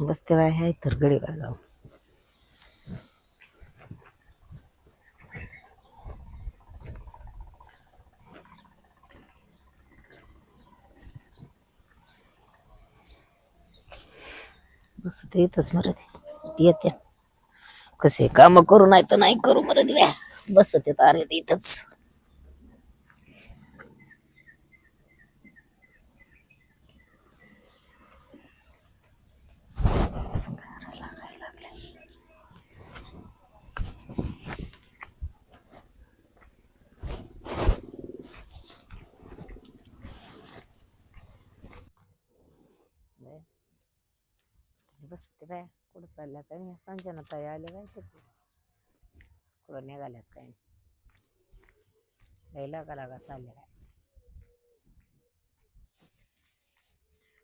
बसते बाय आहे तर गडीवर जाऊ. बस बसते येतच मरत. येते. कसे काम करू नाही तर नाही करू मरत द्या बसत येत अरे इथंच. बसते बाय कुठं चालल्या काय नाही संजना ताई आले काय ते कुठं निघाल्यात काय नाही लय लागा लागा चालल्या काय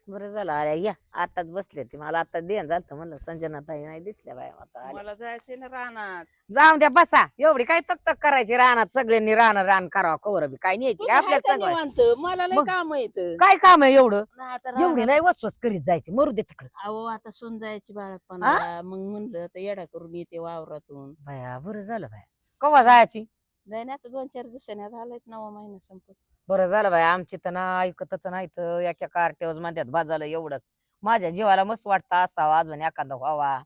बरं झालं. अरे या आताच बसले ते. मला आता देण झालं म्हणलं. संजना ताई नाही दिसल्या बाय आता. आल्या. मला जायचे ना रानात. जाऊन द्या बसा. एवढी काय तक तक करायची रानात? सगळ्यांनी राहणं रान करावं. कवर बी काय न्यायची काय आपल्याला. निवांत. मला लय मग- काम येत काय काम आहे एवढं? एवढी नाही वसवस करीत जायची. मरू दे तिकडं. अहो आता सून जायची बाळपणा मग म्हणलं आता येडा करून येते वावरातून. बाया बरं झालं बाया. कवा जायची? जाय ना आता दोन चार दिवसांनी झालाय नवा महिना संपत. बरं झालं बाई आमची तर ना ऐकतच नाही तर एका कार्टेवर म्हणतात बाजाला एवढंच. माझ्या जीवाला मस्त वाटतं असावा अजून एखादा व्हावा.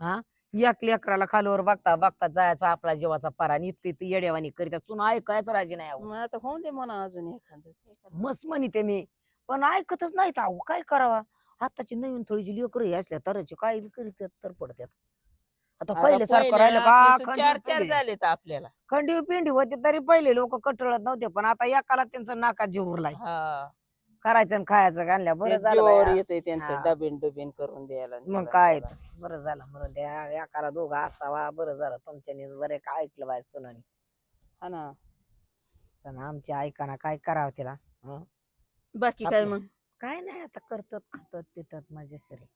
हा? एक लेकराला खालीवर बघता बघता जायचा आपला जीवाचा पारा. इतकी ती येड्यावानी करीत सुन ऐकायचं राजी नाही अहो. मग आता होऊन दे म्हणा अजून एखादं? मस्त म्हणते मी. पण ऐकतच नाहीत अहो. काय करावा? आताची नवीन थोडीची लेकरं असल्या तरची काय बी करीत तर पडतात आता पहिले सारखं राहिलं का? चार चार झालेत आपल्याला. खंडीव पिंडी होते तरी पहिले लोक कटळत नव्हते पण आता एकाला त्यांचं नाका जीव उरलाय. हा. करायचं आणि खायचं घालल्या बरं ते झालं जीवावर बाया. येतंय त्यांचं हा. डबेन डबेन करून द्यायला मग काय. तर. बरं झालं म्हणून द्या. एकाला दोघं असावा बरं झालं. तुमच्यानी बरे काय ऐकलं बाय सुनानी. हा ना. पण आमची ऐकाना काय करावं तिला? हं? बाकी काय मग? काय नाही आता करतात खातात पितात माझे सरे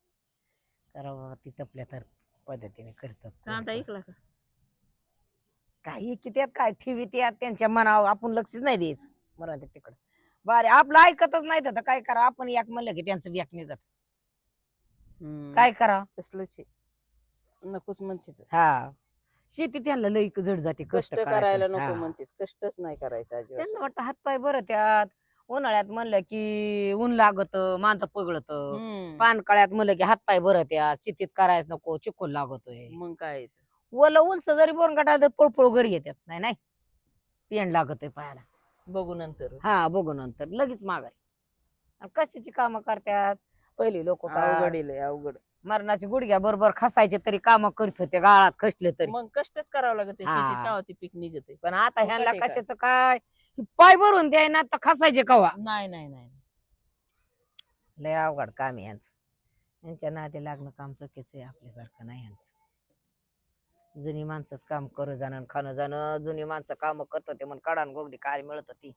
करावं ती तपल्या तर पद्धतीने करतात कांदा ऐकला का? काही कित्यात काय ठेवी त्यात? त्यांच्या मनावर आपण लक्षच नाही द्यायचं. ते तिकडं. बरे आपलं ऐकतच नाही तर काय करा? आपण एक म्हणलं की त्यांचं बॅक निघत. हम्म, काय करावं तसलंच आहे. नकोच म्हणते तर. हा. शेती त्यांना लई जड जाते कष्ट. करायला नको. म्हणते. कष्टच नाही करायचं अजिबात. त्यांना वाटतं हातपाय बरं त्यात. उन्हाळ्यात म्हणलं की ऊन लागत मांद पगळत. हम्म, पानकळ्यात म्हणलं की हातपाय बरं त्यात शेतीत करायचं नको चिकोल लागतोय. मग काय. ओलं उलस जरी बोर गाठायला तर पळपळ घरी येतात नाही नाही. पेंड लागतोय पायाला. बघू नंतर. हा बघू नंतर. लगेच मागाय कशाची कामं करतात पहिले लोक अवघड आहे अवघड. मरणाची गुडघ्या बरोबर खसायचे तरी काम करत होते गाळात खसले तरी. मग कष्टच करावं लागत हा. शेतीत तेव्हा ते पीक निघत पण आता ह्यांना आहे का? कशाचं काय? पाय भरून द्याय ना तर खसायचे कवा? नाही नाही नाही. लय अवघड काम आहे यांचं यांच्या नादी लागणं काम चुकीचं आहे आपल्यासारखं नाही यांचं जुनी माणसंच काम करू जाणं आणि खाणं जाणं. जुनी माणसं काम करत होते म्हणून कडान गोगडी काय मिळत होती.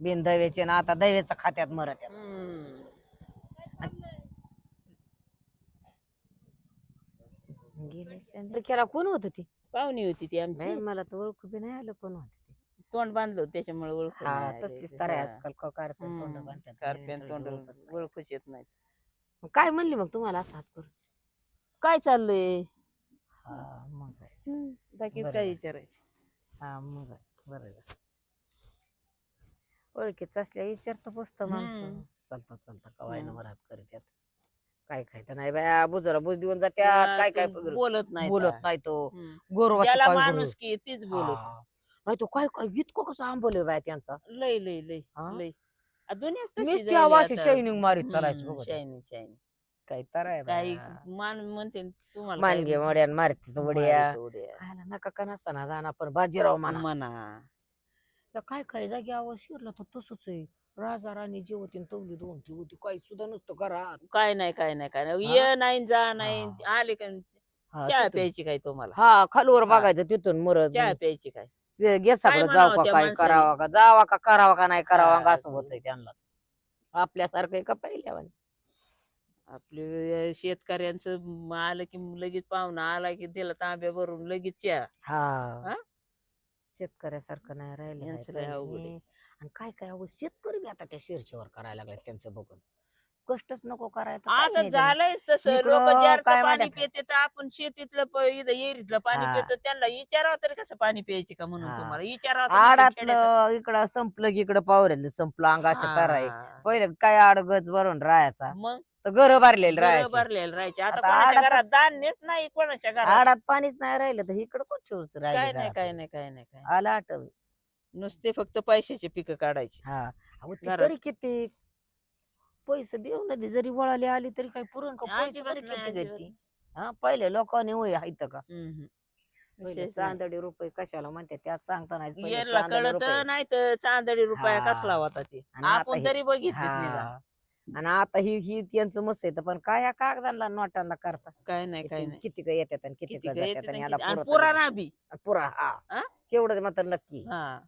बिन दैवेचे ना आता दैवेच्या खात्यात मरत आहेत. हम्म. त्यांनी. केला कोण होत ती पाहुणी होती ती नाही आमची मला तर ओळखू बी नाही आलं कोण होत ते तोंड बांधलं होतं त्याच्यामुळे ओळख हा तसलीच तर आहे आजकाल क- कारपेट तोंड बांधतात. कारपेन तोंड ओळखच नाही. ओळखूच येत नाही मग काय म्हणली मग तुम्हाला असं हात करून काय चाललंय हा मग काय. बाकी बरोबर. काय विचारायचं हा मग काय. बरं झालं. ओळखीच असल्या विचारतं पुसतं माणसं हम्म. चालता चालता कवाय. नंबर हात करतात काय खायचं नाही बाया बुजरा बुज देऊन जात्यात काय काय ते बोलत नाही बोलत नाही तो हम्म. गोरवाचं त्याला काय माणूस. की तीच बोलत. नाही तो काय काय इतकं कसं आंबवलं बाय त्यांचा लय लय लय हा? लय आ, दुनियाच तशी नुसती झाली आवाज आता. शायनिंग मारीत हम्म, चालायचं बघ शायनिंग शायनिंग काय तर आहे काही बाया. मान म्हणते न तुम्हाला काय मानगे म्हणते? वड्यान मारतीच वड्या मारीत उड्या. खायला नका का नसताना जाणार पण बाजीराव म्हणा म्हणा काय काय जागी आवाज शिरला तर तसंच आहे राजा राणी जी होती न तवली दोन ती होती काही सुद्धा नसतं घरात काय नाही काय नाही काय नाही हा? ये नाही जा नाही हा. आले का हा, चहा तिथून- प्यायची काय तुम्हाला हा खालवर हा. बघायचं तिथून मरत चहा प्यायची काय गेसाकडे म्हणावं जाऊ का त्या काय माणसाने? करावा का जावा का करावा का नाही करावा हा, का असं ते. होतंय त्यांनाच आपल्यासारखं का पहिल्या आपले शेतकऱ्यांचं म आलं की लगेच पाहुणा आला की दिला तांब्या भरून लगेच चहा हा हा? शेतकऱ्यासारखं नाही राहिलं यांचं लय अवघड आहे. पहिली. आणि काय काय अहो शेतकरी बी आता त्या शेरच्यावर करायला लागले त्यांचं बघून कष्टच नको करायचं आता जण? झालंय तसं इकडं लोक काय ज्याचं माहिती पाणी? पिते तर आपण शेतीतलं प- इथं येरीतलं पाणी हा. पितो त्यांना विचारावं तरी कसं पाणी प्यायचे का म्हणून हा. तुम्हाला विचारावं तर नुसतं खेड्यात- आडातलं इकडं संपलं की इकडं पावरेल संपलं अंगाशी तर आहे हा. पहिले काय आडगच भरून राहायचा मग तर घर भरलेलं घरं राहायचं भरलेलं राहायचे आता आता कोणाच्या घरात आडातच- धान्यच नाही कोणाच्या घरात आडात पाणीच नाही राहिलं तर इकडं कोण ठेवत काय नाही? काय नाही काय नाही काय आला आठव नुसते फक्त पैशाचे पिकं काढायची. हा. अहो ती घरात. तरी किती पैसे देऊ ना दे जरी वळाले आली तरी काही पुरण का पैसे अजिबात तरी नाही, किती अजिबात. घेते हा पहिले लोकांनी होय हायत का? हम्म. पहिले विशेष नाही. चांदडी रुपये कशाला म्हणते त्यात सांगता नाही पहिले याला चांदणी कळत रुपये. नाही तर चांदडी रुपया हा. कसला होता ते? आणि आता आपण हे- तरी बघितलीच हा. आणि आता ही ही त्यांचं मस्त येतं पण काय या कागदांना नोटांना करता? काय नाही काय किती नाही. किती काय येतात आणि किती किती काय काय जातात येते आणि याला पुरत पुराणा बी. पुरा हा. हा? तेवढं मात्र नक्की. हा.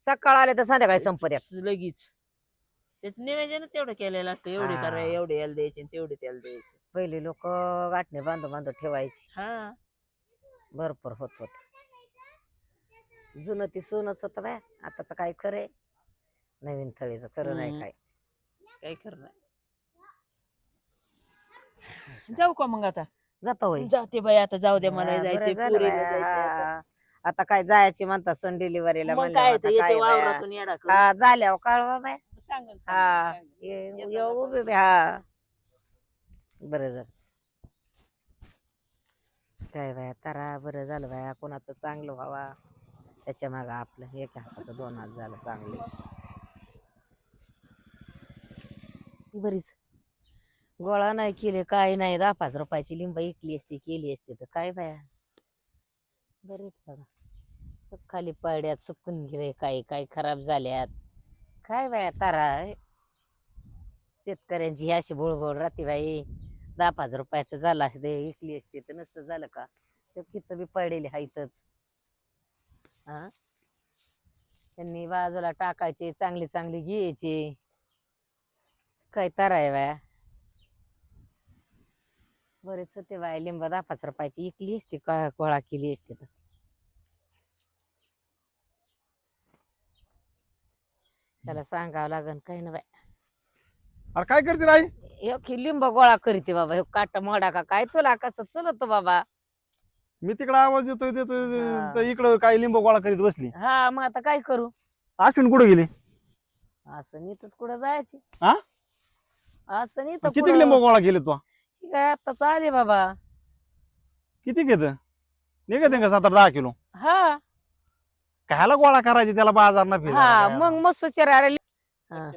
सकाळ आले तर संध्याकाळी संपत येत. लगेच त्याच नियोजन तेवढं केलेलं असतं. एवढे हा. करा एवढे याला द्यायचे आणि तेवढे त्याला द्यायचे. पहिले लोक गाठणे बांधू बांधू ठेवायची. हा. भरपूर होत होत. जुनं ती सोनच होत बाय. आताच काय खरंय? नवीन थळीचं खरं नाही हम्म. काय. काय करणार जाऊ का मग आता? जातो जाते बाई आता जाऊ द्या मला हा, बरं जायचंय झालं पुरीला बाया. जायचंय आता. हा. आता काय जायची म्हणता सोन डिलिव्हरीला मग काय ते येते वावरातून येडा करून. हा झाल्यावर कळवा बाय सांगन, हा सांगन, सांगन. ये येतो ये ना उभी. उभी, हा. बरं झालं. काय बाया तारा बरं झालं बाया कोणाचं चांगलं व्हावा. त्याच्या माग आपलं एक हाताचं दोन हात झालं चांगलं. बरीच. गोळा नाही केले काय नाही. दहा पाच रुपयाची लिंब इकली असती केली असती तर काय बाया? बरेच बघा खाली पाड्यात सुकून गेले काही काही खराब झाल्यात. काय बाया तारा शेतकऱ्यांची अशी बोळबोळ राहते बाई. दहा पाच रुपयाचं झालं असते इकली असते तर नसतं झालं का? तर किती बी पडलेली हायतच हा त्यांनी बाजूला टाकायचे चांगली चांगली घ्यायची. काय तारा आहे बाया? बरेच होते बाया लिंब दहा पाच रुपयाची इकली असते का गोळा केली असते तर. त्याला सांगावं लागन काही ना बाय अरे काय करते राई? ह्यो की लिंब गोळा करते बाबा ह्यो काट मोडा का काय तुला कसं चलत बाबा. मी तिकडे आवाज देतोय देतोय हा. तर इकडं काही लिंब गोळा करीत बसली. हा मग आता काय करू? अश्विन कुठे गेली? असं नीतच कुठं जायची? हा? असं नाही तर किती लिंब गोळा केले तू? काय आता चाले बाबा. किती घेत? निघते का सात आठ दहा किलो? हा. कायला गोळा करायचे त्याला बाजार ना हा मग मस्त हा.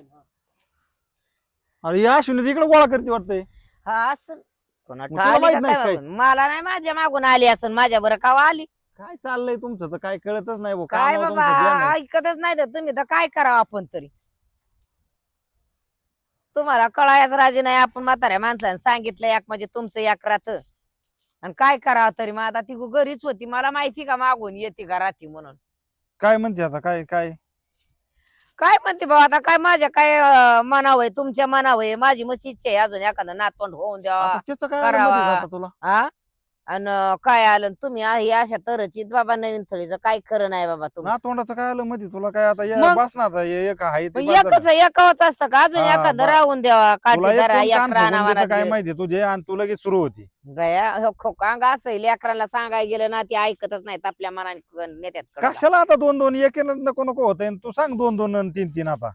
अरे या अश्विन इकडे गोळा करते वाटतंय. हा असं. तुला माहीत नाही काय? मला नाही माझ्या मागून आली असं माझ्या बरं का आली. काय चाललंय तुमचं? तर काय कळतच नाही भाऊ. काय कामावर बाबा तुमचं ध्यान आहे. ऐकतच नाही तर तुम्ही तर काय करावं आपण तरी? तुम्हाला कळायच राजी नाही. आपण म्हाताऱ्या माणसाने सांगितलं एक म्हणजे तुमचं एक राहत आणि काय करावं तरी? मग आता ती घरीच होती. मला माहिती का मागून येते का राहती म्हणून? काय म्हणते आता? काय काय? काय म्हणते बाबा आता काय माझ्या काय अं, मनावं आहे? तुमच्या मनावं आहे? माझी मस्त इच्छा आहे अजून एखादं नातवंड होऊन द्यावा. आता त्याचं काय करावा. आलं मध्येच आता तुला? हा आणि काय आलं आणि तुम्ही आ- हे अशा तरची बाबा नवीन थळीचं काय खरं नाही बाबा तुमचं नातवंडाचं काय आलं मध्ये तुला काय आता मग? बस ना आता हे एक आहे ते मग बस झालं. एकच एकावच असतं का अजून हा, एखादं बरं. राहून द्यावा काठी तुला एक धरा कोण एक कान फुगून रानावाना देतं काय. माहिती तुझे आणि तू लगेच सुरू होती गया असं लेकरांना सांगायला गेलं ना ते ऐकतच नाहीत आपल्या मनाने नेत्यात कळलं. कशाला आता दोन दोन एक नको नको होत तू सांग दोन दोन आणि तीन तीन आता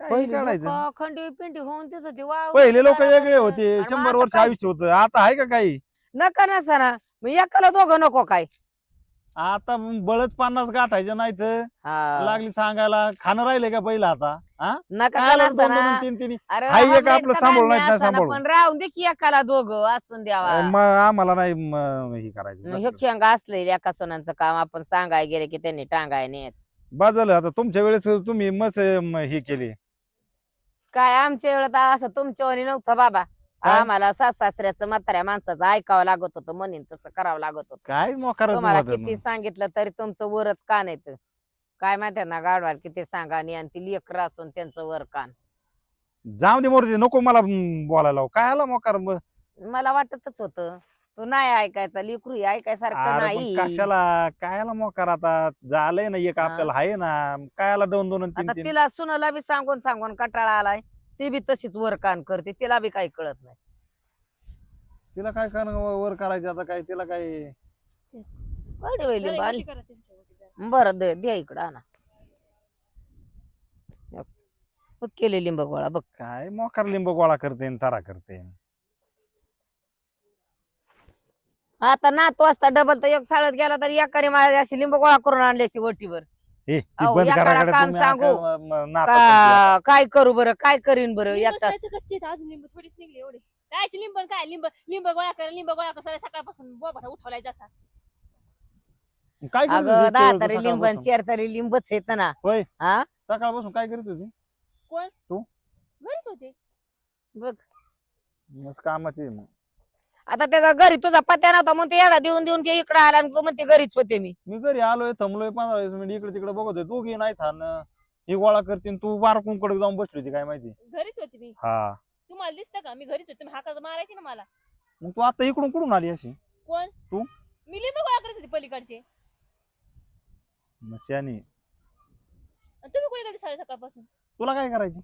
काय पहिले काढायचं लोकं खंडी पिंडी होऊन तिथं ते वाव पहिले लोक वेगळे होते आणि मग शंभर आता वर्ष काय? आयुष्य होतं आता आहे का काही नका नसा ना मग एकाला दोघं नको काय? आता बळच पन्नास गाठायचे नाही तर. हा. लागली सांगायला. खाणं राहिले का पहिलं आता? हा? नका काय दोन तीन तीन अरे एक आपलं सांभाळून धान्य नाही असाना, सांभाळून. पण राहून दे की एकाला दोघं असून द्यावा. मग आम्हाला नाही म, हे करायचं चेंगा असले एका सोनांचं काम आपण सांगाय गेले की त्यांनी टांगाय नेच. बस झालं आता तुमच्या वेळेस तुम्ही मस हे केले. काय आमच्या वेळेत असं तुमच्या वरी नव्हतं बाबा? आम्हाला सास सासऱ्याचं म्हाताऱ्या माणसाचं ऐकावं लागत होतं म्हणून तसं करावं लागत होतं. काय मोकार तुम्हाला किती सांगितलं तरी तुमचं वरच कान येत काय माहिती ना गाडवार किती सांगा आणि आणि ती लेकर असून त्यांचं वर कान. जाऊ दे मोरते नको मला बोलायला लावू. काय आला मोकार मला वाटतच होतं. तू नाही ऐकायचा लेकरू ऐकायसारखं अरे पण नाही. कशाला? काय आला मोकार आता? झालंय ना एक हा. आपल्याला आहे ना. काय आला दोन दोन आणि तीन आता तीन तिला सुनाला बी सांगून सांगून कटाळा आलाय. ती बी तशीच वर कान करते तिला बी काही कळत नाही. तिला काय करणं वर करायचं आता काय तिला काय? कळली बाई लिंबू बरं, द्या इकडं आणा. बघ केले लिंब गोळा बघ. काय मोकार लिंब गोळा करते आणि तारा करते. आता नातू असता डबल तर एक साळत गेला तर एकाने माझी अशी लिंब गोळा करून आणली असती वटीवर. हे ती अहो, बंद एकाला करा काम तुम्ही सांगू. आका- म- म- नातं का- काय करू बरं? काय करीन बरं लिंबच एकटा? काय तर कच्चे आहेत, अजून लिंब थोडीच निघले एवढे. कायचे लिंब आणि काय लिंब? लिंब गोळा कर लिंब गोळा कर सगळ्या सकाळपासून बोबाटा उठवलाय जसा. काय करत अगं होती दहा तेवढं तरी लिंब सकाळपासून? चार तरी लिंबच येत ना. होय. हा? सकाळपासून काय करत होती? घरीच होते. बघ. मस्त कामाची आहे मग. आता त्याचा घरी तुझा पत्या नव्हता म्हणून ते येडा देऊन देऊन ते इकडे आला आणि तू म्हणते घरीच होते मी. मी घरी आलोय थांबलोय पंधरा वीस मिनिट इकडे तिकडे बघतोय तू घे नाही थान ही गोळा करते आणि तू बारकून कडे जाऊन बसली होती काय माहिती? घरीच होते मी. हा. तुम्हाला दिसतं का? मी घरीच होते. तुम्ही हाका मारायची ना मला? मग तू आता इकडून कुठून आली अशी? कोण? तू? मी लिंब गोळा करत होते पलीकडचे. मग शानी आणि तुम्ही कुठे गेले साडे सकाळपासून? तुला काय करायची?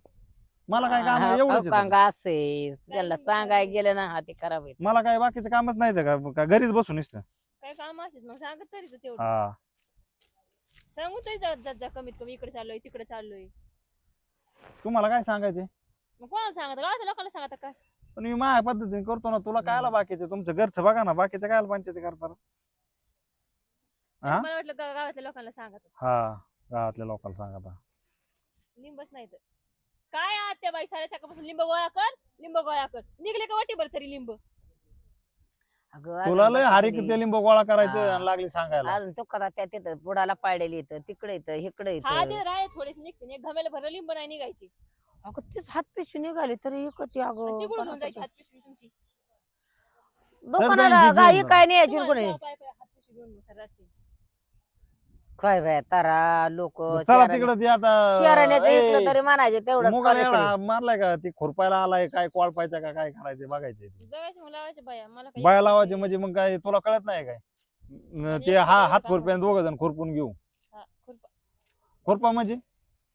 मला काय काम आहे? एवढंच आहे कांगा असे त्याला सांगाय गेलं ना हा ते खराब आहे. मला काय बाकीचं कामच नाही का का घरीच बसून नुसतं काय काम असेल मग? सांगत तेवढं. हा. सांगू तरी जा कमीत कमी इकडे चाललोय तिकडे चाललोय. तुम्हाला काय सांगायचे मग कोणाला सांगत? गावाच्या लोकांना सांगता काय पण मी माझ्या पद्धतीने करतो ना तुला कायला बाकीचे? तुमचं घरचं बघा ना बाकीचं कायला पंचायती करतात? हा? मला वाटलं गा- गावातल्या लोकांना सांगत. हा गावातल्या लोकांना सांगा आता. लिंबच नाही तर. काय आत्या बाई साडे सकाळपासून? लिंब गोळा कर लिंब गोळा कर. निघले का वाटी बरं तरी लिंब? अगं, तुला लय लिंब गोळा करायचं हा. आणि लागली सांगायला. अजून तो कदा त्या तिथं बुडाला पाडलेली इथं तिकडे इथं इकडे हा इथं. ते राय थोडेसे निघते एक घमेला भरलं लिंब नाही निघायची. अगं तेच हात पिशवी निघाली तरी एकच आहे अगं. आणि तिकडून घेऊन कोणाचं जायची. हात पिशवी तुमची. दुकानाला गाई काय न्यायची तुम्हाला कोणी? तेव्हा पाय पाय हात पिशवी घेऊन मग सरळ असते. काय बाय तारा लोक चला तिकडे ते आता चेहऱ्याचं ए, इकडं तरी म्हणायचे तेवढंच एवढा मारलाय का? ती खुरपायला आलाय काय कोळपायचा का काय करायचे बघायचे जगायचे मला लावायचे बाया मला काही बाया येत नाही. लावायचे म्हणजे मग काय तुला कळत नाही काय? न, ते हा हात काम खुरप्याने दोघ जण खुरपून घेऊ. हा, खुरपा. खुरपा म्हणजे?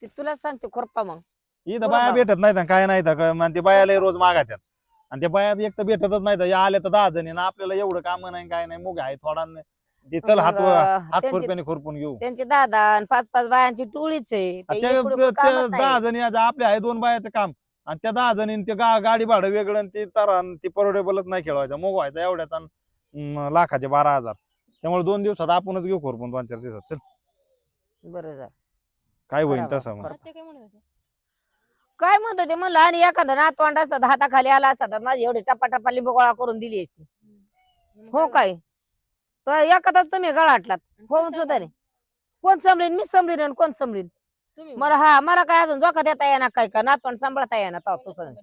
ते तुला सांगते खुरपा मग. इथं. बाया भेटत नाही काय नाही तर ते बायाला रोज मागायच्यात आणि त्या बाया एक तर भेटतच नाही या आल्या तर दहा जणी आणि आपल्याला एवढं काम नाही काय नाही मुग आहे थोडा न- ते चल हात मग, हात त्यांचे- खुरप्याने खुरपून घेऊ. त्यांचे दादा आणि पाच पाच बायांची टोळीच आहे. ते त्या इकडं त्या- कामच त्या नाही. दहा जणी आज आपले आहे दोन बायाचं काम. आणि त्या दहा जणी ते गा- गाडी भाडं वेगळं आणि ते तारा आणि ते परवडेबलच नाही खेळवायचं. मग व्हायचा एवढ्यात आणि, अं, लाखाचे बारा हजार. त्यामुळे दोन दिवसात आपणच घेऊ खुरपून दोन चार दिवसात. चल. बरं झालं. काय होईल बरोबर. तसं मग. काय म्हणत होते? काय म्हणत होते? म्हणलं आणि एखादा नातवंड असतात हाताखाली आला असतात तर माझी एवढी टप्पा टप्पा लिंबू गोळा करून दिली असती. मग हो काय? तर एखादाच तुम्ही गळाटलात होऊन कोण सुद्धा? नाही. कोण समरीन? मी समरीन आणि कोण समरीन? तुम्ही मला हा मला काय अजून जोखा देता येणार काय का? नातवंड सांभाळता येणार तो सांभाळ?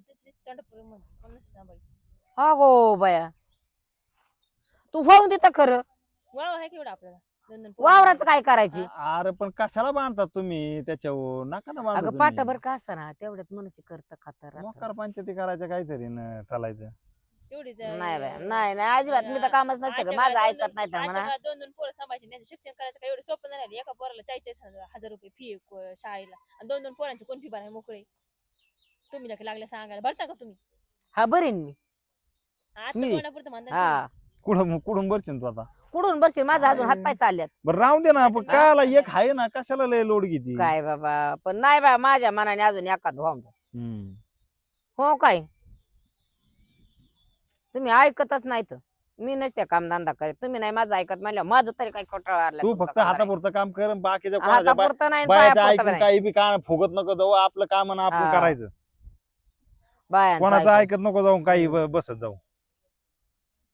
हा हो बाया. तू होऊन देता खरं. वाव आहे केवढा आपल्याला? दोन दोन पोरं वावराचं काय करायची? अरे पण कशाला बांधतात तुम्ही त्याच्यावर नका ना बांधू अगं. पाठाभर का असना तेवढ्यात मनुष्य करत खातर मोकार पंचायती करायच्या काहीतरी न चालायचं तेवढीच नाही बाया नाही नाही अजिबात मी तर कामच नसतं का माझं ऐकत नाही तर म्हणा. दोन दोन पोरं सांभाळायचे. नाही शिक्षण करायचं काय एवढं सोपं नाही राहिलं. एका पोराला चाळीस चाळीस हजार- हजार रुपये फी शाळेला. आणि दोन दोन पोरांची कोण फी भराय मोकळे? तुम्ही लगे लागले सांगायला. भरता का तुम्ही? हा बरीन मी. आता मी? कोणापुरतं म्हणता हा. कुठं कुठून बरशील तू आता? कुडून बसशील माझा अजून हातपाय चालल्यात. बरं राहून दे ना पण कायला एक आहे ना कशाला लय लोड घेते? काय बाबा पण नाही बा माझ्या मनाने अजून एखाद व्हावं हम्म. हो काय? तुम्ही ऐकतच नाहीत. मी नसते कामधंदा करीत. तुम्ही नाही माझं ऐकत म्हणलं माझं तरी काही खोटाळा तू फक्त हातापुरतं काम कर आणि बाकीच्या कोणाच्या बाय- हातापुरतं नाही बायाचं पायापुरतं ऐकून नाही. काही बी काय फुगत नको जाऊ आपलं काम आणि हा. करायचं. बायांचं कोणाचं ऐकून. ऐकत नको जाऊन काही ब- बसत जाऊ.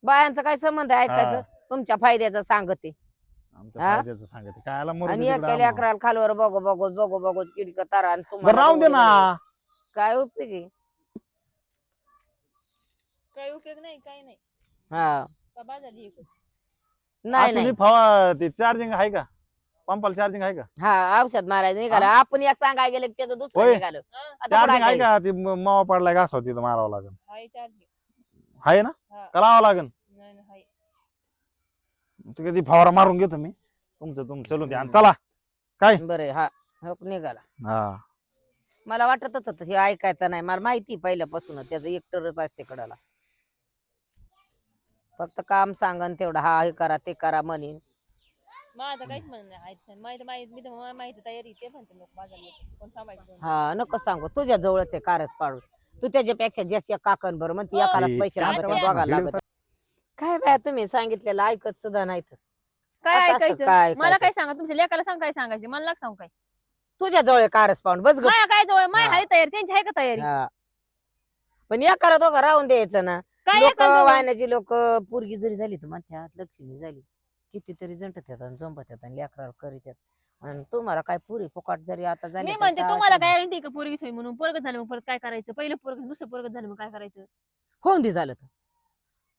बायांचा काय संबंध आहे? ऐकायचं हा. तुमच्या फायद्याचं सांगते. आमच्या हा? फायद्याचं सांगते. कायला मरू आणि दे तिकडं एका आम्हाला. लेकराला खालवर बघू बघू बघू बघू किडक तारा आणि बरं तुम्हाला राहून दे ना. काय उपयोगी? काही उपयोग नाही काही नाही. हा. का बाजार नाही नाही. फवा ते चार्जिंग आहे का? पंपाला चार्जिंग आहे का? हा औषध मारायचं निघालं. आपण एक सांगाय गेलं की त्याचं दुसरं होय. निघालं. हा. आता चार्जिंग आहे का? ती म- मावा पडलाय घास होती मारावं लागेल. हाय चार्जिंग आहे ना? हा. का लावावं लागेल? नाही नाही हाय. ते कधी फवारा मारून घेतो मी. तुमचं तुमचं चलून द्या. आणि चला? बरं हा. हो निघाला. हा. मला वाटतच होतं हे ऐकायचं नाही. मला माहिती पहिल्यापासून त्याचं एकटरच असते कडाला. फक्त काम सांगन तेवढं हा हे करा ते करा म्हणेन. माझं काहीच म्हणणं नाही हाय माहिती माहिती मी तर मला माहिती तयारी ते म्हणते लोक बाजार येते कोण थांबायचं हा नको सांगू. तुझ्या जवळच आहे कारच पाडून. तू त्याच्यापेक्षा जास्त काकण बरं म्हणते एकालाच ते पैसे लागत? दोघाला लागत काय बाय तुम्ही सांगितलेलं ऐकत सुद्धा नाही तर. काय असं असतं ऐकायचं? काय मला? काय सांगा तुमच्या लेकाला सांग काय सांगायचं मला लाग सांग काय. तुझ्या जवळ आहे कारच पाडून बस ग माया काय जवळ? माय हा. हाय तयारी त्यांची आहे का तयारी? हा. पण एकाला दोघं राहून द्यायचं ना. काय लोक एखादं- लोक पोरगी जरी झाली तर म्हणतात लक्ष्मी झाली. कितीतरी जंटत येतात आणि जंपत येतात लेकराला करीत येतात आणि तुम्हाला काय पुरी फुकाट जरी आता झाली मी तर म्हणते शाळा तुम्हाला शिकणार. गॅरंटी का पोरगी होईल म्हणून? पोरग झालं मग परत काय करायचं? पहिलं पोरग दुसरं पोरग झालं मग काय करायचं? होऊन दे झालं तर.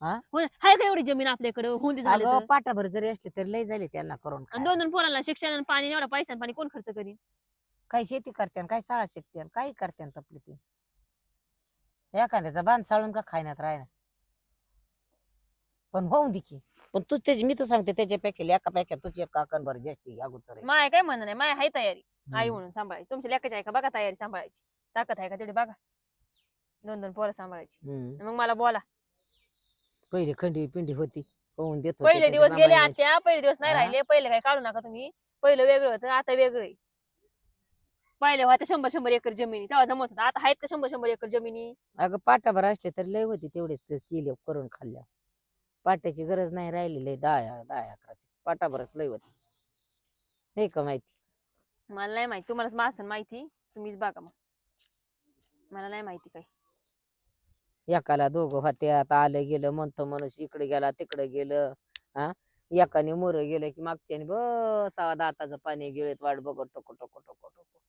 हाय का एवढी जमीन आपल्याकडे? होऊन दे झालं अगं तर? पाठाभर जरी असली तरी लय झाली त्यांना करून आणि. दोन दोन पोरांना शिक्षण आणि पाणी एवढा पैसा आणि पाणी कोण खर्च करीन? काही शेती करते काही शाळा शिकते काही करते तपली ती? एखाद्याचा बांध साळून का खायनात राहिना पण होऊन दे की. पण तू त्याची मी तर सांगते त्याच्यापेक्षा लेखापेक्षा तुझी एक काकण बरं जास्ती अगोदर आहे. माय काय म्हणणं नाही माय हाय तयारी. आई हम्म. म्हणून सांभाळायची. तुमच्या लेकाची आहे का? बघा तयारी सांभाळायची. ताकद आहे का तेवढी बघा. दोन दोन पोरं सांभाळायची. हम्म. मग मला बोला. पहिली खंडी पिंडी होती होऊन देत होते, पहिले दिवस गेले. आजच्या पहिले दिवस नाही हा. राहिले. पहिले काय काढू नका तुम्ही. पहिलं वेगळं होतं आता वेगळं आहे. पहिले होत्या शंभर शंभर एकर जमिनी. तेव्हा जमत होता. आता आहेत का शंभर शंभर एकर जमिनी? अगं पाटाभर असले तर लय होती तेवढेच केले करून खाल्ल्या पाट्याची गरज नाही राहिली लय दहा दहा अकराची पाटाभरच लय होती. हे का माहिती? मला नाही माहिती. तुम्हालाच मासन माहिती. तुम्हीच बघा मग. मला नाही माहिती काय एकाला दोघं आता आलं गेलं म्हणतो माणूस इकडे गेला तिकडे गेलं हा? एकाने मोर गेलं की मागच्याने बस दाताचं पाणी गिळत वाट बघत टोको टोको टोको टोको.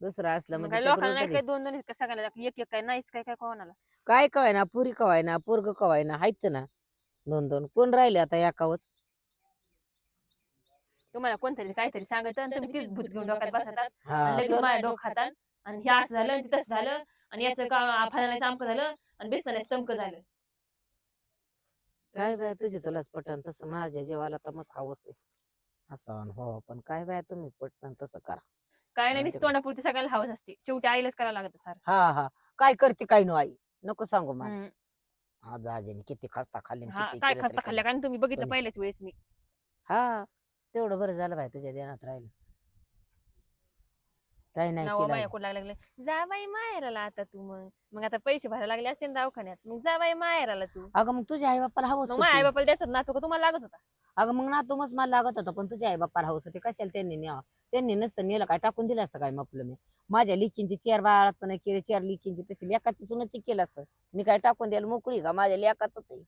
दुसरं असलं मग म्हणजे काय लोकांना नाही. काय दोन दोन सगळ्याला एक एक काय नाहीच काय काय कोणाला? काय कवाय ना पुरी कवाय ना पोरग कवाय ना हायच ना. दोन दोन कोण राहिले आता एकावच? तुम्हाला कोणतरी काहीतरी सांगत आणि तुम्ही तीच भूत घेऊन डोक्यात बसतात आणि लगेच तर- माझ्या डोकं खातात आणि हे असं झालं आणि ते तसं झालं आणि याचं का आमकं झालं आणि बेसनाचं तमकं झालं. काय बाय तुझे तुलाच पटन तसं. माझ्या जीवाला तर मस्त हवस आहे. असं हो पण काय बाय तुम्ही पटन तसं करा. काय नाही ते- तोंडापुरती सगळ्याला हवस असते. शेवटी आईलाच करायला लागत सर हा हा. काय करते काय नो आई? नको सांगू मला. आज आजीने किती खस्ता खाल्ली आणि हा किती काय केलं खस्ता तरी खाल्ल्या कारण तुम्ही बघितलं कोणीच. पहिल्याच वेळेस मी. हा तेवढं बरं झालं बाय तुझ्या ध्यानात राहिलं. काही नाही नाव केलं माया. कोण लागले? जा बाई माहेराला आता तू मग. मग आता पैसे भरायला लागले असते ना दवाखान्यात. मग जा बाई माहेराला तू. अगं मग तुझ्या आई बाप्पाला हवस मग आई बापाला द्यायचं ना का तुम्हाला लागत होता? अगं मग ना तुम्हाला मला लागत होतं पण तुझ्या आई बाप्पाला हवस होते. कशाला त्यांनी न्यावा त्यांनी नसतं नेलं काय टाकून दिलं असतं काय मपलं मी? माझ्या लिकींची चेअर बाळात पण केले चेअर लिकींची त्याची लेकाची सुनाची केलं असतं. मी काय टाकून द्यायला मोकळी का? माझ्या लेकाच आहे.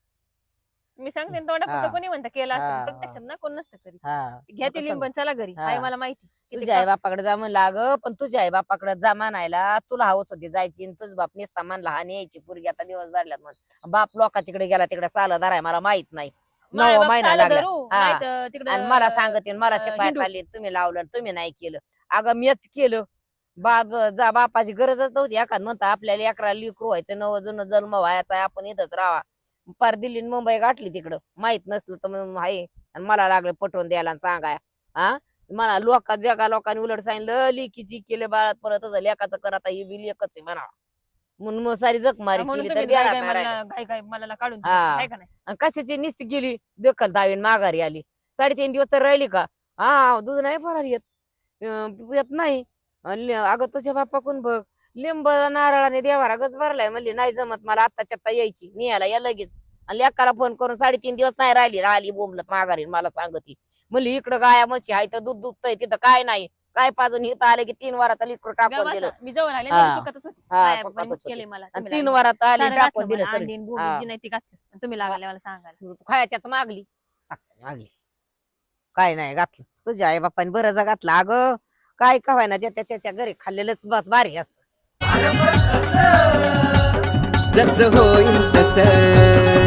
मी सांगते ना तोंडापुरतं. कोणी म्हणतं केलं असतं. प्रत्यक्षात ना कोण नसतं करीत. हा. घ्या ती लिंबन चला घरी. आहे मला माहिती तुझ्या आई बापाकडे जा म्हणलं अगं पण तुझ्या आई बापाकडे जा म्हणायला तुला हवस होती जायची आणि तुझ बाप नेसता म्हणला हा यायची पुरगी आता दिवस भरल्यात म्हण बाप लोकांच्याकडे गेला तिकडे सालदार आहे मला माहीत नाही. बाप महिना लागला. हा. आणि मला सांगते मला शिकवाय. चालली तुम्ही लावलं तुम्ही नाही केलं. अगं मीच केलं. बाग जा बापाची गरजच नव्हती. एखाद म्हणता आपल्याला लेकरा लिकरू व्हायचं नवं जुनं जन्म व्हायचा आपण इथंच राहा पार दिल्ली मुंबई गाठली तिकडं. माहीत नसलं तर मग आहे आणि मला लागलं पटवून द्यायला सांगाय हा? मला लोका जगा लोकांनी उलट सांगितलं लिकीची केलं बाळात परत लेकाचं कर आता ही बी लेकच आहे म्हणा म्हणून मग सारी जग मारी म्हणून केली तर नाही राहिलं. मला- काढून हा. आहे का नाही? आणि कशाची निस्ती गेली दखल दावीन माघारी आली. साडेतीन दिवस तर राहिली का? हा दूध नाही फरार येत. अं, येत नाही. आणि ले- अगं तुझ्या बापाकून बघ? लिंब नारळाने देवारा गच भरलाय म्हणली नाही जमत मला आत्ताच्या आत्ता यायची. नियाला या लगेच. आणि लेकाला फोन करून साडेतीन दिवस नाही राहिली. राहिली बोंबलत माघारी आणि मला सांगती. म्हणली इकडं गाया मच्छी आहे तर दूध दुधतय तिथं काय नाही. काय पाजून इथं आले की तीन वाराचा लिकर टाकून दिलं. मी जवळ आले हा. सुखातच होती हा, काय सुखातच बंदच होती. केलंय मला आणि तुम्ही तीन लागले. वारात आली सारं टाकून घातलं दिलं मला, आणि हा. नाही ती घातलं. आणि तुम्ही लागले मला सांगायला. खायच्याच मागली. मागली. काय नाही घातलं. तुझ्या आई बापाने बरं जा घातलं. अगं काय का ना ज्या त्याच्या घरी खाल्लेलंच बस भारी असत. जस होईल तस.